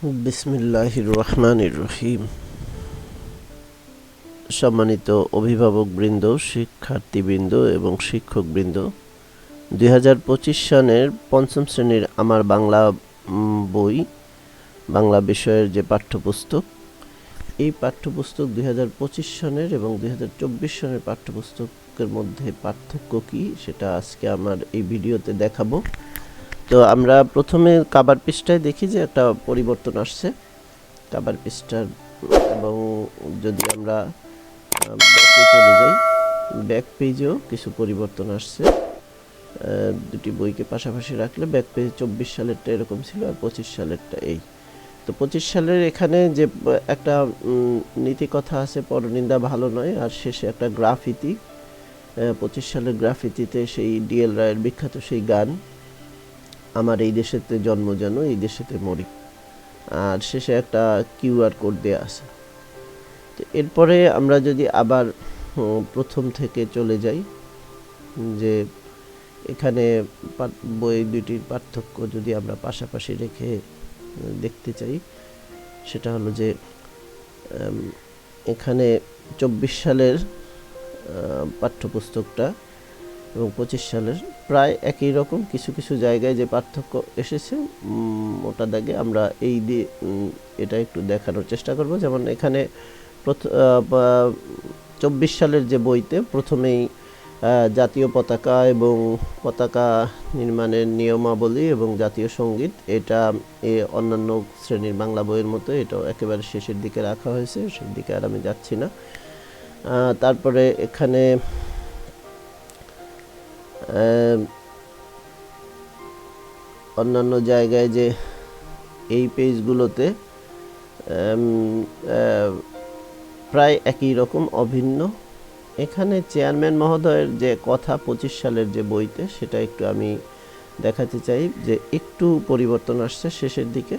বিসমিল্লাহির রহমানির রহিম। সম্মানিত অভিভাবকবৃন্দ, শিক্ষার্থীবৃন্দ এবং শিক্ষকবৃন্দ, দুই হাজার পঁচিশ সনের পঞ্চম শ্রেণির আমার বাংলা বই, বাংলা বিষয়ের যে পাঠ্যপুস্তক, এই পাঠ্যপুস্তক দুই হাজার পঁচিশ সনের এবং দুই হাজার চব্বিশ সনের পাঠ্যপুস্তকের মধ্যে পার্থক্য কী, সেটা আজকে আমার এই ভিডিওতে দেখাবো। তো আমরা প্রথমে কাবার পৃষ্ঠায় দেখি যে একটা পরিবর্তন আসছে। কাবার পৃষ্ঠার এবং যদি আমরা চলে যাই ব্যাক পেজেও কিছু পরিবর্তন আসছে। দুটি বইকে পাশাপাশি রাখলে ব্যাক পেজ চব্বিশ সালেরটা এরকম ছিল আর পঁচিশ সালেরটা এই। তো পঁচিশ সালের এখানে যে একটা নীতি কথা আছে, পরনিন্দা ভালো নয়, আর শেষে একটা গ্রাফিতি। পঁচিশ সালের গ্রাফিতিতে সেই ডিএল রায়ের বিখ্যাত সেই গান। আমার এই দেশেতে জন্ম যেন, এই দেশেতে মরি। আর শেষে একটা কিউআর কোড দেওয়া আছে। তো এরপরে আমরা যদি আবার প্রথম থেকে চলে যাই, যে এখানে বই দুটির পার্থক্য যদি আমরা পাশাপাশি রেখে দেখতে চাই, সেটা হলো যে এখানে চব্বিশ সালের পাঠ্যপুস্তকটা এবং পঁচিশ সালের প্রায় একই রকম কিছু কিছু জায়গায় যে পার্থক্য এসেছে মোটা দাগে আমরা এই দিয়ে এটা একটু দেখানোর চেষ্টা করব। যেমন এখানে চব্বিশ সালের যে বইতে প্রথমেই জাতীয় পতাকা এবং পতাকা নির্মাণের নিয়মাবলী এবং জাতীয় সংগীত, এটা এ অন্যান্য শ্রেণির বাংলা বইয়ের মতো এটাও একেবারে শেষের দিকে রাখা হয়েছে সেই দিকে আর আমি যাচ্ছি না। তারপরে এখানে অন্যান্য জায়গায় যে এই পেজগুলোতে প্রায় একই রকম অভিন্ন। এখানে চেয়ারম্যান মহোদয়ের যে কথা পঁচিশ সালের যে বইতে, সেটা একটু আমি দেখাতে চাই যে একটু পরিবর্তন আসছে শেষের দিকে।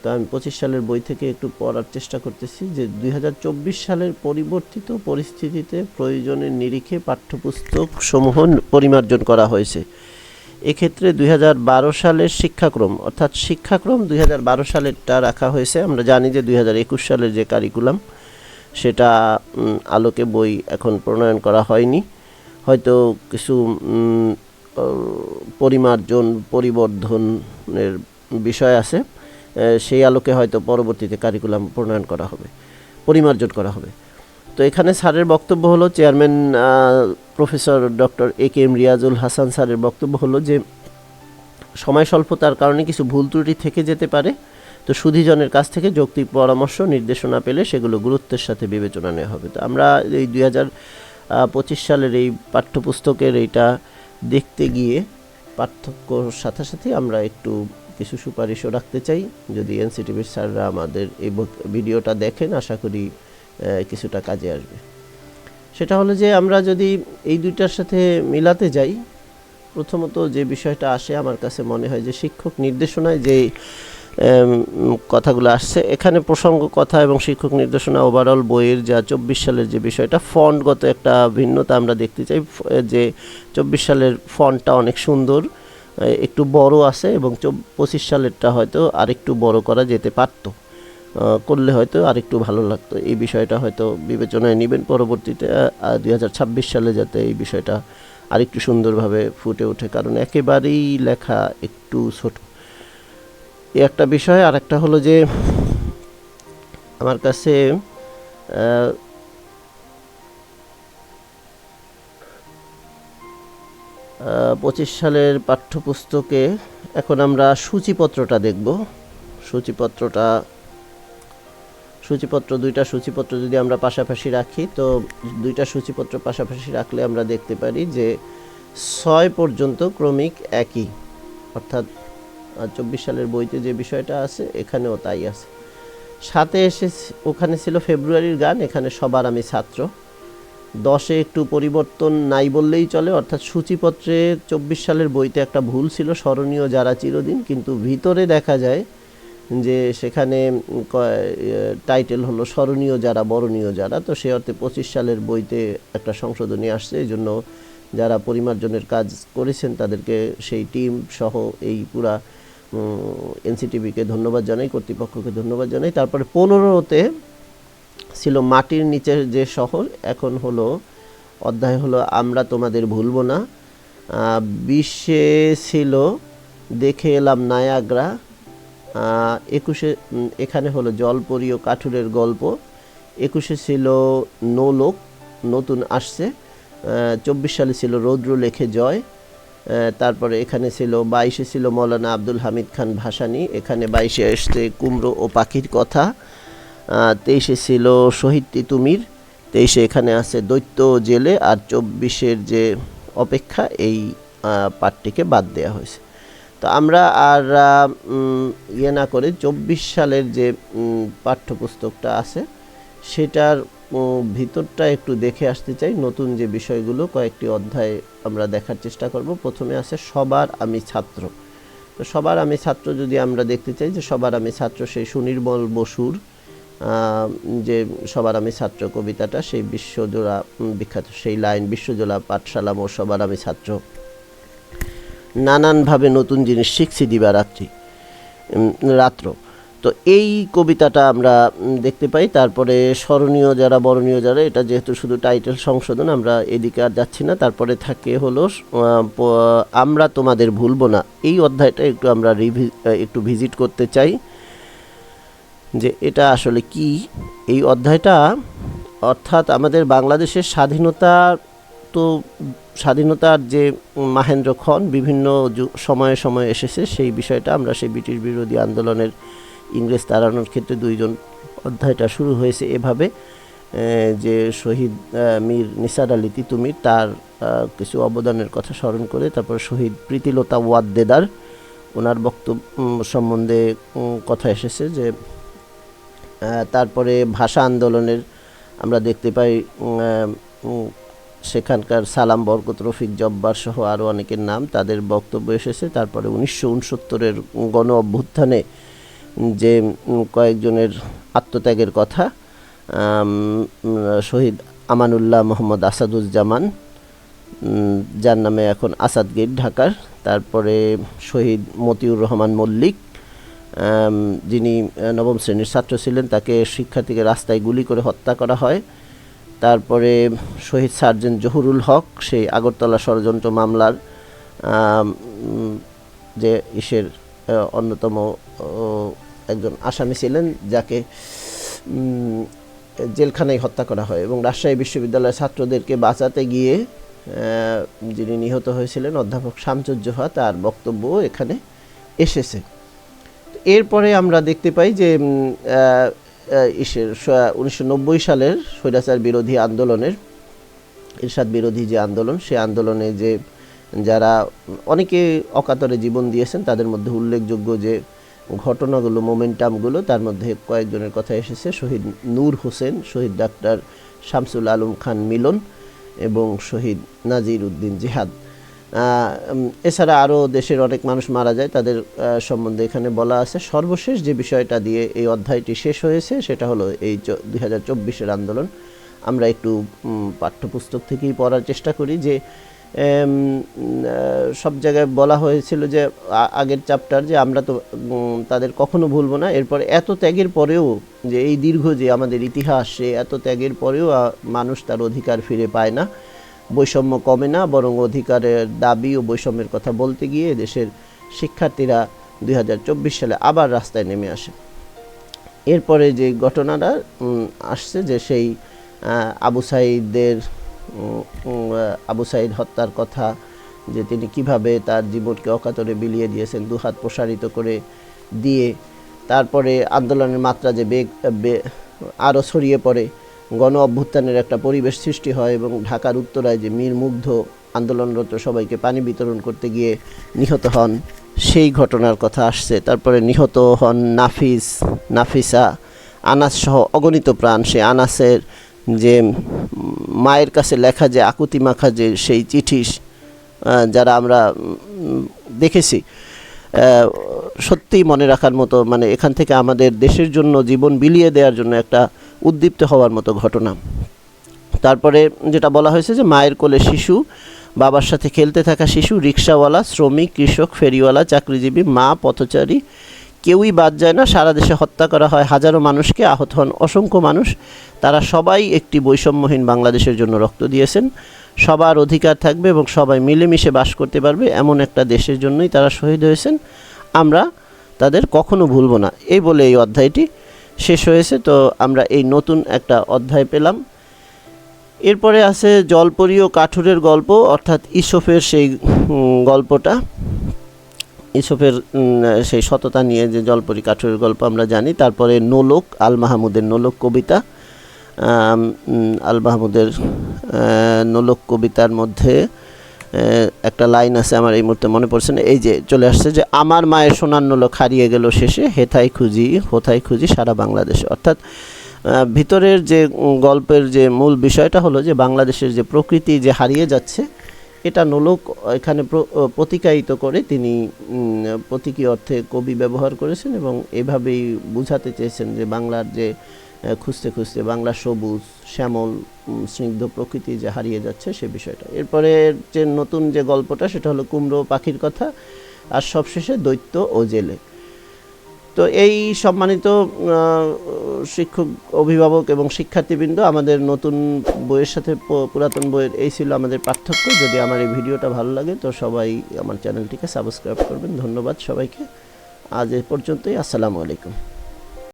তো আমি পঁচিশ সালের বই থেকে একটু পড়ার চেষ্টা করতেছি যে দুই হাজার চব্বিশ সালের পরিবর্তিত পরিস্থিতিতে প্রয়োজনের নিরিখে পাঠ্যপুস্তক সমূহ পরিমার্জন করা হয়েছে। এক্ষেত্রে দুই হাজার বারো সালের শিক্ষাক্রম, অর্থাৎ শিক্ষাক্রম দুই হাজার বারো সালেরটা রাখা হয়েছে। আমরা জানি যে দুই হাজার একুশ সালের যে কারিকুলাম সেটা আলোকে বই এখন প্রণয়ন করা হয়নি। হয়তো কিছু পরিমার্জন, পরিবর্ধনের বিষয় আছে। সেই আলোকে হয়তো পরবর্তীতে কারিকুলাম প্রণয়ন করা হবে, পরিমার্জন করা হবে। তো এখানে স্যারের বক্তব্য হলো chairman professor doctor A K M Riazul Hasan স্যারের বক্তব্য হলো যে, সময় স্বল্পতার কারণে কিছু ভুল ত্রুটি থেকে যেতে পারে, তো সুধীজনের কাছ থেকে যৌক্তিক পরামর্শ, নির্দেশনা পেলে সেগুলো গুরুত্বের সাথে বিবেচনা নেওয়া হবে। তো আমরা এই দুই হাজার পঁচিশ সালের এই পাঠ্যপুস্তকের এইটা দেখতে গিয়ে পার্থক্যর সাথে সাথে আমরা একটু কিছু সুপারিশও রাখতে চাই। যদি এনসিটিভির স্যাররা আমাদের এই ভিডিওটা দেখেন, আশা করি কিছুটা কাজে আসবে। সেটা হলো যে, আমরা যদি এই দুইটার সাথে মিলাতে যাই, প্রথমত যে বিষয়টা আসে, আমার কাছে মনে হয় যে, শিক্ষক নির্দেশনায় যে কথাগুলো আসছে, এখানে প্রসঙ্গ কথা এবং শিক্ষক নির্দেশনা ওভারঅল বইয়ের যা চব্বিশ সালের যে বিষয়টা ফন্টগত একটা ভিন্নতা আমরা দেখতে চাই, যে চব্বিশ সালের ফন্টটা অনেক সুন্দর। একটু বড় আছে এবং পঁচিশ সালেরটা হয়তো আরেকটু বড় করা যেতে পারতো। করলে হয়তো আরেকটু ভালো লাগতো। এই বিষয়টা হয়তো বিবেচনায় নেবেন পরবর্তীতে। দুই হাজার ছাব্বিশ সালে যাতে এই বিষয়টা আরেকটু সুন্দরভাবে ফুটে ওঠে, কারণ একেবারেই লেখা একটু ছোট। এই একটা বিষয় আর একটা হলো যে, আমার কাছে পঁচিশ সালের পাঠ্যপুস্তকে এখন আমরা সূচিপত্রটা দেখব। সূচিপত্রটা, সূচিপত্র, দুইটা সূচিপত্র যদি আমরা পাশাপাশি রাখি, তো দুইটা সূচিপত্র পাশাপাশি রাখলে আমরা দেখতে পারি যে ছয় পর্যন্ত ক্রমিক একই। অর্থাৎ চব্বিশ সালের বইতে যে বিষয়টা আছে, এখানেও তাই আছে। সাথে এসে ওখানে ছিল ফেব্রুয়ারির গান, এখানে সবার আমি ছাত্র। দশে একটু পরিবর্তন নাই বললেই চলে, অর্থাৎ সূচিপত্রে চব্বিশ সালের বইতে একটা ভুল ছিল, স্মরণীয় যারা চিরদিন, কিন্তু ভিতরে দেখা যায় যে সেখানে টাইটেল হলো স্মরণীয় যারা, বরণীয় যারা, তো সে অর্থে পঁচিশ সালের বইতে একটা সংশোধনী আসছে, এই জন্য যারা পরিমার্জনের কাজ করেছেন তাদেরকে সেই টিম সহ এই পুরা এনসিটিভিকে ধন্যবাদ জানাই, কর্তৃপক্ষকে ধন্যবাদ জানাই। তারপরে পনেরোতে ছিল মাটির নিচের যে শহর এখন হলো অধ্যায় হলো আমরা তোমাদের ভুলবো না। আহ, বিশে ছিল দেখে এলাম নায়াগ্রা। একুশে এখানে হলো জলপরীয় কাঠুরের গল্প। একুশে ছিল নোলোক নতুন আসছে। চব্বিশ সালে ছিল রৌদ্র লেখে জয় তারপরে এখানে ছিল বাইশে ছিল মৌলানা আব্দুল হামিদ খান ভাসানি। এখানে বাইশে আসছে কুমড়ো ও পাখির কথা। তেইশে ছিল শহীদ তিতুমির। তেইশে এখানে আছে দৈত্য জেলে আর চব্বিশের যে অপেক্ষা, এই পাঠটিকে বাদ দেওয়া হয়েছে। তো আমরা আর ইয়ে না করে চব্বিশ সালের যে পাঠ্যপুস্তকটা আছে, সেটার ভিতরটা একটু দেখে আসতে চাই। নতুন যে বিষয়গুলো, কয়েকটি অধ্যায় আমরা দেখার চেষ্টা করব। প্রথমে আছে সবার আমি ছাত্র। তো সবার আমি ছাত্র যদি আমরা দেখতে চাই যে সবার আমি ছাত্র সেই সুনির্মল বসুর যে সবার আমি ছাত্র কবিতাটা সেই বিশ্বজোড়া বিখ্যাত সেই লাইন বিশ্বজোড়া পাঠশালা মোর সবার আমি ছাত্র। নানানভাবে নতুন জিনিস শিখছি দিবারাত্রি উম, রাত্র। তো এই কবিতাটা আমরা দেখতে পাই। তারপরে স্মরণীয় যারা বরণীয় যারা এটা যেহেতু শুধু টাইটেল সংশোধন আমরা এদিকে আর যাচ্ছি না। তারপরে থাকে হলো আমরা তোমাদের ভুলবো না। এই অধ্যায়টা একটু আমরা রিভি একটু ভিজিট করতে চাই। যে এটা আসলে কি? এই অধ্যায়টা, অর্থাৎ আমাদের বাংলাদেশের স্বাধীনতা তো স্বাধীনতার যে মাহেন্দ্র খন বিভিন্ন সময়ে সময়ে এসেছে, সেই বিষয়টা আমরা সেই ব্রিটিশ বিরোধী আন্দোলনের ইংরেজ তাড়ানোর ক্ষেত্রে দুইজন অধ্যায়টা শুরু হয়েছে এভাবে যে শহীদ মীর নিসার আলী তিতুমির তার কিছু অবদানের কথা স্মরণ করে, তারপর শহীদ প্রীতিলতা ওয়াদ্দেদার, ওনার বক্তব্য সম্বন্ধে কথা এসেছে যে তারপরে ভাষা আন্দোলনের আমরা দেখতে পাই সেখানকার সালাম বরকত, রফিক জব্বার সহ আরও অনেকের নাম তাদের বক্তব্য এসেছে। তারপরে উনিশশো উনসত্তরের গণ অভ্যুত্থানে যে কয়েকজনের আত্মত্যাগের কথা শহীদ আমানুল্লাহ মোহাম্মদ আসাদুজ্জামান যার নামে এখন আসাদ গেট ঢাকার। তারপরে শহীদ মতিউর রহমান মল্লিক যিনি নবম শ্রেণির ছাত্র ছিলেন, তাকে শিক্ষার্থীকে রাস্তায় গুলি করে হত্যা করা হয়। তারপরে শহীদ সার্জেন্ট জহুরুল হক, সেই আগরতলা ষড়যন্ত্র মামলার যে ইসের অন্যতম একজন আসামি ছিলেন, যাকে জেলখানায় হত্যা করা হয় এবং রাজশাহী বিশ্ববিদ্যালয়ের ছাত্রদেরকে বাঁচাতে গিয়ে যিনি নিহত হয়েছিলেন, অধ্যাপক শামসুজ্জোহা, তার বক্তব্য এখানে এসেছে। এরপরে আমরা দেখতে পাই যে উনিশশো সালের স্বৈরাচার বিরোধী আন্দোলনের, এরশাদ বিরোধী যে আন্দোলন, সে আন্দোলনে যে যারা অনেকে অকাতরে জীবন দিয়েছেন, তাদের মধ্যে উল্লেখযোগ্য যে ঘটনাগুলো, মোমেন্টামগুলো, তার মধ্যে কয়েকজনের কথা এসেছে, শহীদ নূর হোসেন, শহীদ ডাক্তার শামসুল আলম খান মিলন এবং শহীদ নাজির উদ্দিন জিহাদ। এছাড়া আরও দেশের অনেক মানুষ মারা যায়, তাদের সম্বন্ধে এখানে বলা আছে। সর্বশেষ যে বিষয়টা দিয়ে এই অধ্যায়টি শেষ হয়েছে, সেটা হলো এই দুই হাজার চব্বিশের আন্দোলন। আমরা একটু পাঠ্যপুস্তক থেকেই পড়ার চেষ্টা করি যে সব জায়গায় বলা হয়েছিল যে আগের চ্যাপ্টার যে আমরা তো তাদের কখনো ভুলবো না। এরপরে এত ত্যাগের পরেও যে এই দীর্ঘ যে আমাদের ইতিহাস, সে এত ত্যাগের পরেও মানুষ তার অধিকার ফিরে পায় না। বৈষম্য কমে না, বরং অধিকারের দাবি ও বৈষম্যের কথা বলতে গিয়ে দেশের শিক্ষার্থীরা দুই হাজার চব্বিশ সালে আবার রাস্তায় নেমে আসে। এরপরে যে ঘটনাটা আসছে যে সেই আবু সাইদের আবু সাইদ হত্যার কথা, যে তিনি কীভাবে তার জীবনকে অকাতরে বিলিয়ে দিয়েছেন, দুহাত প্রসারিত করে দিয়ে, তারপরে আন্দোলনের মাত্রা যে বেগ আরও ছড়িয়ে পড়ে গণ অভ্যুত্থানের একটা পরিবেশ সৃষ্টি হয় এবং ঢাকার উত্তরায় যে মীর মুগ্ধ আন্দোলনরত সবাইকে পানি বিতরণ করতে গিয়ে নিহত হন, সেই ঘটনার কথা আসছে। তারপরে নিহত হন নাফিস, নাফিসা, আনাস সহ অগণিত প্রাণ। সে আনাসের যে মায়ের কাছে লেখা যে আকুতি মাখা যে সেই চিঠি যারা আমরা দেখেছি সত্যিই মনে রাখার মতো মানে এখান থেকে আমাদের দেশের জন্য জীবন বিলিয়ে দেওয়ার জন্য একটা উদ্দীপ্ত হওয়ার মতো ঘটনা। তারপরে যেটা বলা হয়েছে যে মায়ের কোলে শিশু, বাবার সাথে খেলতে থাকা শিশু, রিক্সাওয়ালা, শ্রমিক, কৃষক, ফেরিওয়ালা, চাকরিজীবী, মা, পথচারী, কেউই বাদ যায় না। সারা দেশে হত্যা করা হয় হাজারো মানুষকে, আহত হন অসংখ্য মানুষ। তারা সবাই একটি বৈষম্যহীন বাংলাদেশের জন্য রক্ত দিয়েছেন। সবার অধিকার থাকবে এবং সবাই মিলেমিশে বাস করতে পারবে এমন একটা দেশের জন্যই তারা শহীদ হয়েছেন। আমরা তাদের কখনো ভুলব না। এই বলে এই অধ্যায়টি শেষ হয়েছে, তো আমরা এই নতুন একটা অধ্যায় পেলাম। এরপরে আছে জলপরি ও কাঠুরের গল্প, অর্থাৎ ইসফের সেই গল্পটা। ইসফের সেই সততা নিয়ে যে জলপরি কাঠুরের গল্প আমরা জানি। তারপরে নোলক, আল মাহমুদের নোলক কবিতা। আল মাহমুদের নোলক কবিতার মধ্যে একটা লাইন আছে আমার এই মুহূর্তে মনে পড়ছে না। এই যে চলে আসছে যে আমার মায়ের সোনার নোলক হারিয়ে গেল শেষে, হেথাই খুঁজি, হোথাই খুঁজি সারা বাংলাদেশে। অর্থাৎ ভিতরের যে গল্পের যে মূল বিষয়টা হলো যে বাংলাদেশের যে প্রকৃতি যে হারিয়ে যাচ্ছে, এটা নোলক এখানে প্র- প্রতিকায়িত করে তিনি প্রতীকী অর্থে কবি ব্যবহার করেছেন এবং এভাবেই বুঝাতে চেয়েছেন যে বাংলার যে খুঁজতে খুঁজতে বাংলা সবুজ, শ্যামল স্নিগ্ধ প্রকৃতি যে হারিয়ে যাচ্ছে সে বিষয়টা। এরপরে যে নতুন যে গল্পটা, সেটা হলো কুমড়ো পাখির কথা, আর সবশেষে দৈত্য ও জেলে। তো এই সম্মানিত শিক্ষক, অভিভাবক এবং শিক্ষার্থীবৃন্দ, আমাদের নতুন বইয়ের সাথে পুরাতন বইয়ের, এই ছিল আমাদের পার্থক্য। যদি আমার এই ভিডিওটা ভালো লাগে, তো সবাই আমার চ্যানেলটিকে সাবস্ক্রাইব করবেন। ধন্যবাদ সবাইকে। আজ এ পর্যন্তই। আসসালামু আলাইকুম।